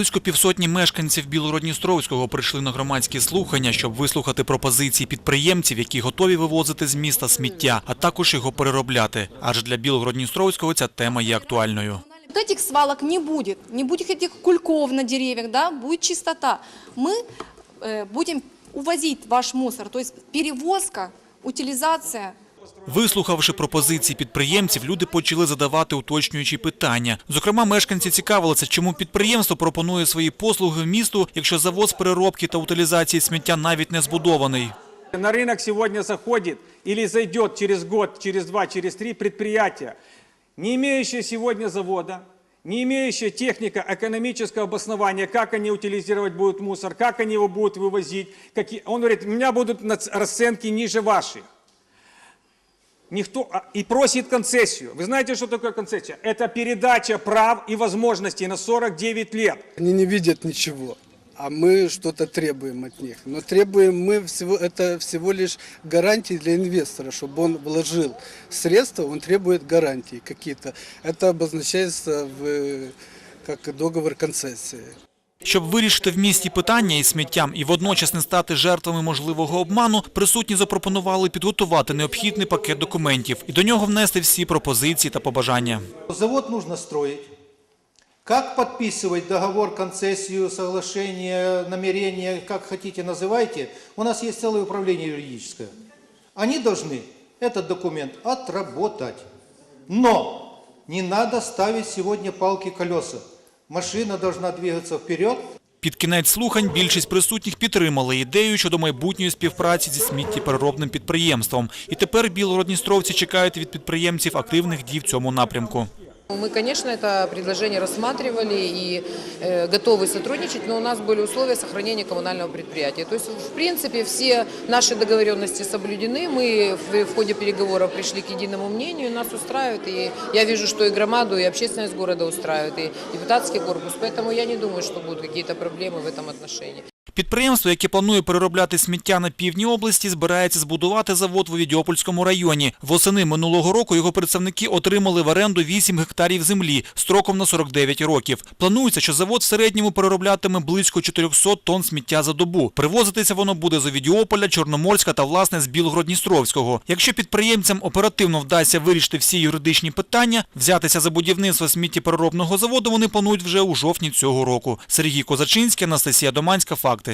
Близько півсотні мешканців Білородністровського прийшли на громадські слухання, щоб вислухати пропозиції підприємців, які готові вивозити з міста сміття, а також його переробляти. Адже для Білгородністровського ця тема є актуальною. Вот этих свалок не будет, не будет этих кульков на деревьях, да, будет чистота. Мы э, будем увозить ваш мусор, то есть перевозка, утилизация. Вислухавши пропозиції підприємців, люди почали задавати уточнюючі питання. Зокрема, мешканці цікавилися, чому підприємство пропонує свої послуги місту, якщо завод з переробки та утилізації сміття навіть не збудований. На рынок сегодня заходит или зайдет через год, через два, через три предприятие, не имеющее сегодня завода, не имеющее техника экономического обоснования, как они утилизировать будут мусор, как они его будут вывозить. Какие... Он говорит, у меня будут нац- расценки ниже ваших. Никто, а, и просит концессию. Вы знаете, что такое концессия? Это передача прав и возможностей на 49 лет. Они не видят ничего, а мы что-то требуем от них. Но требуем мы всего, это всего лишь гарантии для инвестора, чтобы он вложил средства, он требует гарантий какие-то. Это обозначается в, э, как договор концессии. Щоб вирішити в місті питання із сміттям і водночас не стати жертвами можливого обману, присутні запропонували підготувати необхідний пакет документів і до нього внести всі пропозиції та побажання. Завод нужно строить. Как подписывать договор, концессию, соглашение, намерение, как хотите называйте, у нас есть целое управление юридическое. Они должны этот документ отработать. Но не надо ставить сегодня палки-колеса. Машина должна двигаться вперед, Під кінець слухань більшість присутніх підтримали ідею щодо майбутньої співпраці зі сміттєпереробним підприємством. І тепер білородністровці чекають від підприємців активних дій в цьому напрямку. Мы, конечно, это предложение рассматривали и э, готовы сотрудничать, но у нас были условия сохранения коммунального предприятия. То есть, в принципе, все наши договоренности соблюдены. Мы в, в ходе переговоров пришли к единому мнению, и нас устраивает. И я вижу, что и громаду, и общественность города устраивает, и депутатский корпус. Поэтому я не думаю, что будут какие-то проблемы в этом отношении. Підприємство, яке планує переробляти сміття на півдні області, збирається збудувати завод в Відьопольському районі. Восени минулого року його представники отримали в оренду 8 гектарів землі строком на 49 років. Планується, що завод в середньому перероблятиме близько 400 тонн сміття за добу. Привозитися воно буде з Овідіополя, Чорноморська та власне з Білгород-Дністровського. Якщо підприємцям оперативно вдасться вирішити всі юридичні питання, взятися за будівництво сміттєпереробного заводу вони планують вже у жовтні цього року. Сергій Козачинський, Анастасія Доманська. Факти.